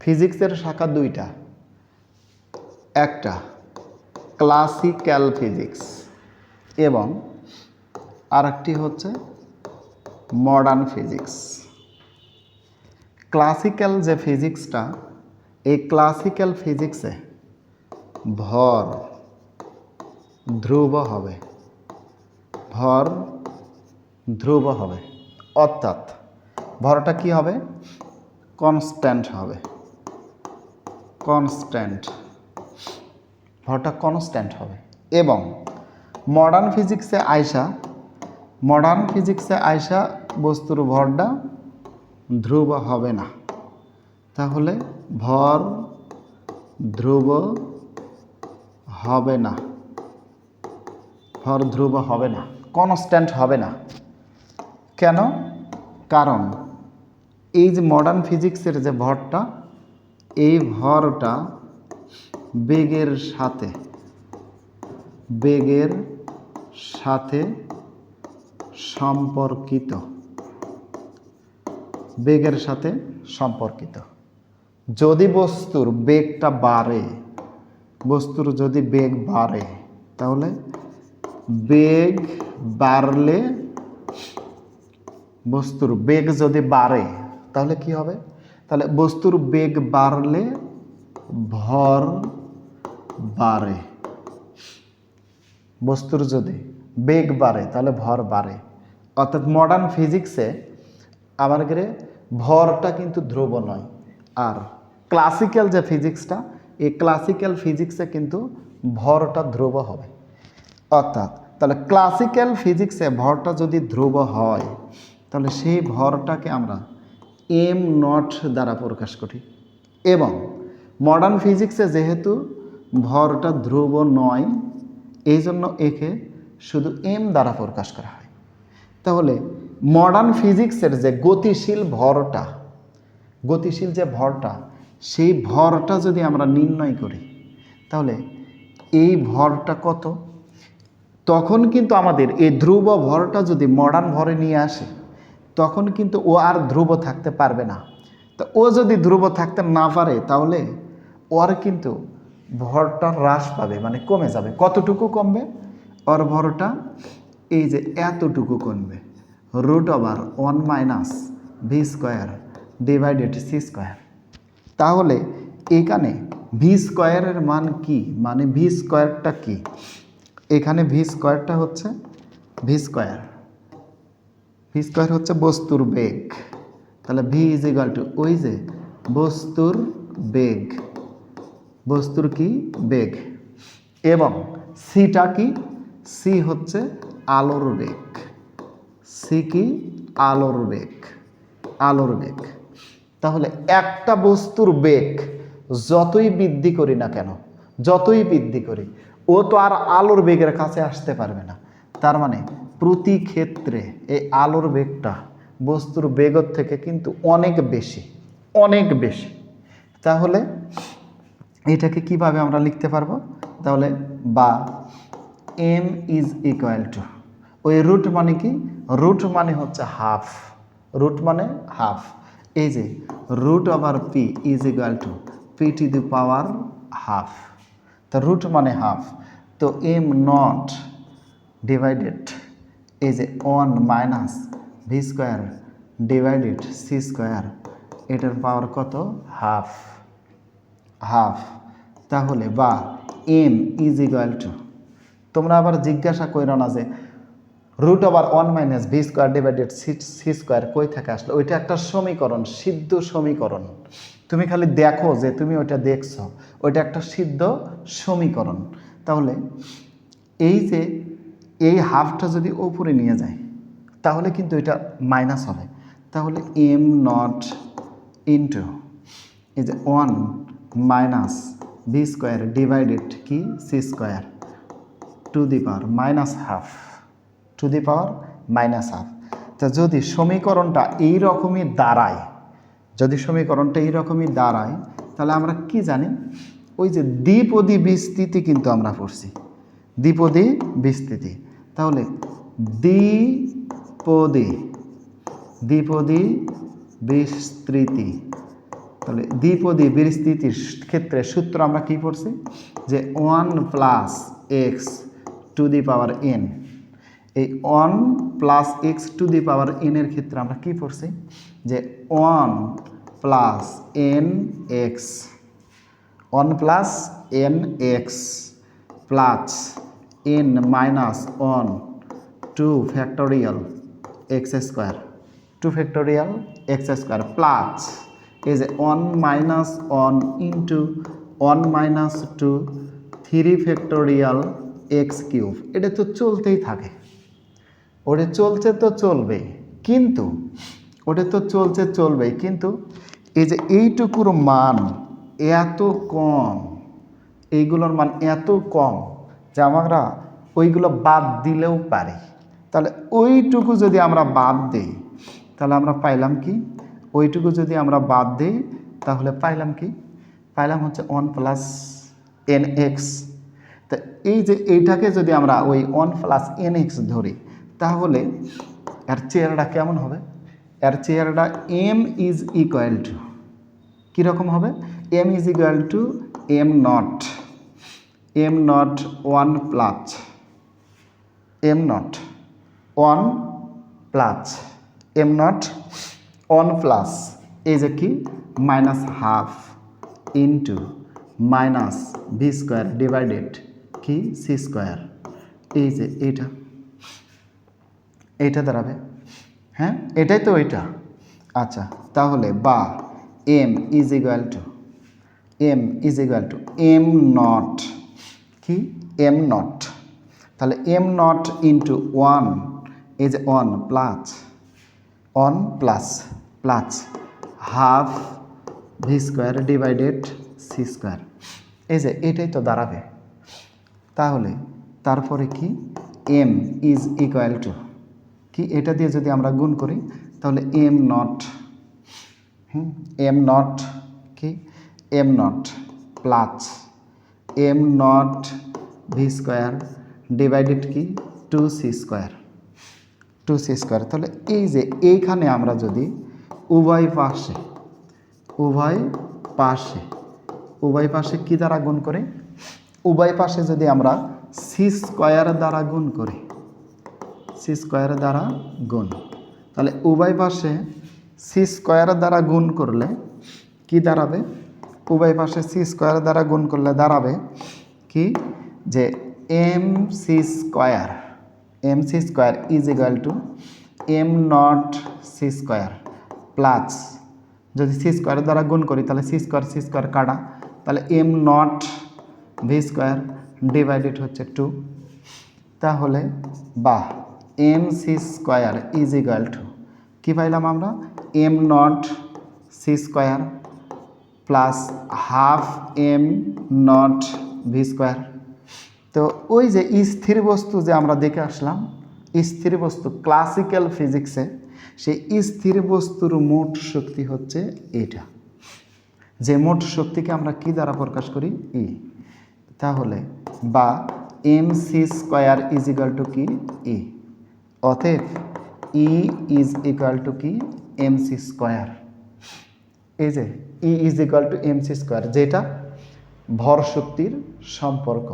ফিজিক্সের শাখা দুইটা। একটা ক্লাসিক্যাল ফিজিক্স এবং আরেকটি হচ্ছে মডার্ন ফিজিক্স। ক্লাসিক্যাল যে ফিজিক্সটা, এই ক্লাসিক্যাল ফিজিক্সে ভর ধ্রুব হবে। ভর ধ্রুব হবে। অর্থাৎ ভরটা কি হবে? কনস্ট্যান্ট হবে। কনস্ট্যান্ট ভরটা কনস্ট্যান্ট হবে। এবং মডার্ন ফিজিক্সে আয়সা মডার্ন ফিজিক্সে আয়সা বস্তুর ভরটা ধ্রুব হবে না। তাহলে ভর ধ্রুব হবে না। ভর ধ্রুব হবে না কনস্ট্যান্ট হবে না। কেন? কারণ এই যে মডার্ন ফিজিক্সের যে ভরটা এই ভরটা বেগের সাথে বেগের সাথে সম্পর্কিত। বেগের সাথে সম্পর্কিত। যদি বস্তুর বেগটা বাড়ে, বস্তুর যদি বেগ বাড়ে, তাহলে বেগ বাড়লে, বস্তুর বেগ যদি বাড়ে, তাহলে কি হবে? তাহলে বস্তুর বেগ বাড়লে ভর বাড়ে। বস্তুর যদি বেগ বাড়ে, তাহলে ভর বাড়ে। অর্থাৎ মডার্ন ফিজিক্সে আমার গেলে ভরটা কিন্তু ধ্রুব নয়। আর ক্লাসিক্যাল যে ফিজিক্সটা এই ক্লাসিক্যাল ফিজিক্সে কিন্তু ভরটা ধ্রুব হবে। অর্থাৎ তাহলে ক্লাসিক্যাল ফিজিক্সে ভরটা যদি ধ্রুব হয়, তাহলে সেই ভরটাকে আমরা এম নট দ্বারা প্রকাশ করি এবং মডার্ন ফিজিক্সে যেহেতু ভরটা ধ্রুব নয়, এই জন্য একে শুধু এম দ্বারা প্রকাশ করা হয়। তাহলে মডার্ন ফিজিক্সের যে গতিশীল ভরটা, গতিশীল যে ভরটা, সেই ভরটা যদি আমরা নির্ণয় করি, তাহলে এই ভরটা কত? তখন কিন্তু আমাদের এই ধ্রুব ভরটা যদি মডার্ন ভরে নিয়ে আসে তখন কিন্তু ও আর ধ্রুব থাকতে পারবে না। তো ও যদি ধ্রুব থাকতে না পারে, তাহলে ওর কিন্তু ভরটা হ্রাস পাবে মানে কমে যাবে। কতটুকু কমবে? ওর ভরটা এই যে এতটুকু কমবে। Root over one minus V square divided C square. তাহলে এখানে ভি স্কোয়ারের মান কি? মানে ভি স্কোয়ারটা কি? এখানে ভি স্কোয়ারটা হচ্ছে ভি স্কোয়ার। ভি স্কোয়ার হচ্ছে বস্তুর বেগ। তাহলে ভি ইজ ইকাল টু ওই যে বস্তুর বেগ। বস্তুর কি? বেগ। এবং সিটা কি? সি হচ্ছে আলোর বেগ। সি কি? আলোর বেগ। আলোর বেগ। তাহলে একটা বস্তুর বেগ যতই বৃদ্ধি করি না কেন, যতই বৃদ্ধি করি, ও তো আর আলোর বেগের কাছে আসতে পারবে না। তার মানে প্রতি ক্ষেত্রে এই আলোর বেগটা বস্তুর বেগর থেকে কিন্তু অনেক বেশি অনেক বেশি। তাহলে এটাকে কীভাবে আমরা লিখতে পারব? তাহলে বা এম ইজ ইকুয়াল টু ওই রুট মানে কি? রুট মানে হচ্ছে হাফ রুট মানে হাফ এই যে root over P is equal to P to the power half তো রুট মানে হাফ তো এম নট ডিভাইডেড এই যে one minus V square divided C square এটার পাওয়ার কত? হাফ হাফ তাহলে বা এম ইজ ইকুয়াল টু তোমরা আবার জিজ্ঞাসা করো না যে root over one minus V square divided C square কই থেকে আসলো? ওইটা একটা সমীকরণ, সিদ্ধ সমীকরণ। তুমি খালি দেখো যে তুমি ওইটা দেখছ, ওইটা একটা সিদ্ধ সমীকরণ। তাহলে এই যে এই হাফটা যদি ওপরে নিয়ে যায়, তাহলে কিন্তু এটা মাইনাস হবে। তাহলে এম নট ইন্টু এই যে one minus V square divided কি? C square to the power minus half to the power minus half তা যদি সমীকরণটা এই রকমই দাঁড়ায়, যদি সমীকরণটা এই রকমই দাঁড়ায়, তাহলে আমরা কি জানি? ওই যে দ্বিপদী বিস্তৃতি কিন্তু আমরা পড়ছি। দ্বিপদী বিস্তৃতি। তাহলে দ্বিপদী দ্বিপদী বিস্তৃতি। তাহলে দ্বিপদী বিস্তৃতির ক্ষেত্রে সূত্র আমরা কি পড়ছি? যে one plus X to the power N. এই one plus X to the power N এর ক্ষেত্রে আমরা কি পড়ছি? যে one plus N X, one plus N X plus minus one two factorial X square. Two factorial X square plus এই যে one minus one into one minus two three factorial X cube. এটা তো চলতেই থাকে। ওটা চলছে তো চলবে, কিন্তু ওটা তো চলছে চলবে, কিন্তু এই যে এইটুকুর মান এত কম, এইগুলোর মান এত কম যে আমরা ওইগুলো বাদ দিলেও পারি। তাহলে ওইটুকু যদি আমরা বাদ দিই, তাহলে আমরা পাইলাম কি? ওইটুকু যদি আমরা বাদ দিই, তাহলে পাইলাম কি? পাইলাম হচ্ছে ওয়ান প্লাস এন এক্স তা এই যে এইটাকে যদি আমরা ওই ওয়ান প্লাস এন এক্স ধরি, তাহলে এর চেয়ারটা কেমন হবে? এর চেয়ারটা এম ইজ ইকুয়াল টু কীরকম হবে? M is equal to M nought M nought one plus M nought one plus M nought one plus এই যে কি minus half into minus V square divided কি সি স্কোয়ার এই যে এইটা এইটা দাঁড়াবে। হ্যাঁ? এটাই তো ওইটা আচ্ছা তাহলে বা M is equal to M is equal to M nought কি? এম নট তাহলে M nought into one is one plus one plus plus half V square divided C square এই যে এটাই তো দাঁড়াবে। তাহলে তারপরে কি? এম ইজ ইকুয়াল টু কি এটা দিয়ে যদি আমরা গুণ করি, তাহলে am not hmm am not কি? M nought plus M nought V square divided কি? Two C square two C square তাহলে এই যে এইখানে আমরা যদি উভয় পাশে উভয় পাশে উভয় পাশে কি দ্বারা গুণ করি? উভয় পাশে যদি আমরা সি স্কোয়ার দ্বারা গুণ করি সি স্কোয়ার দ্বারা গুণ। তাহলে উভয় পাশে সি স্কোয়ার দ্বারা গুণ করলে কি দাঁড়াবে? উভয় পাশে সি স্কোয়ার দ্বারা গুণ করলে দাঁড়াবে কি? যে M C square M C square is equal to M nought C square plus যদি সি স্কোয়ার দ্বারা গুণ করি, তাহলে সি স্কোয়ার সি স্কোয়ার কাটা? তাহলে M nought V square divided হচ্ছে টু তাহলে বা M C square is equal to কী পাইলাম আমরা? M nought C square plus half M nought V square তো ওই যে স্থির বস্তু যে আমরা দেখে আসলাম, স্থির বস্তু ক্লাসিক্যাল ফিজিক্সে সেই স্থির বস্তুর মোট শক্তি হচ্ছে এটা। যে মোট শক্তিকে আমরা কি দ্বারা প্রকাশ করি? ই তাহলে বা M C square is equal to কি? ই অতএব ই ইজ ইকাল টু কি? এম সি স্কোয়ার এই যে E is equal to M C square যেটা ভর শক্তির সম্পর্ক।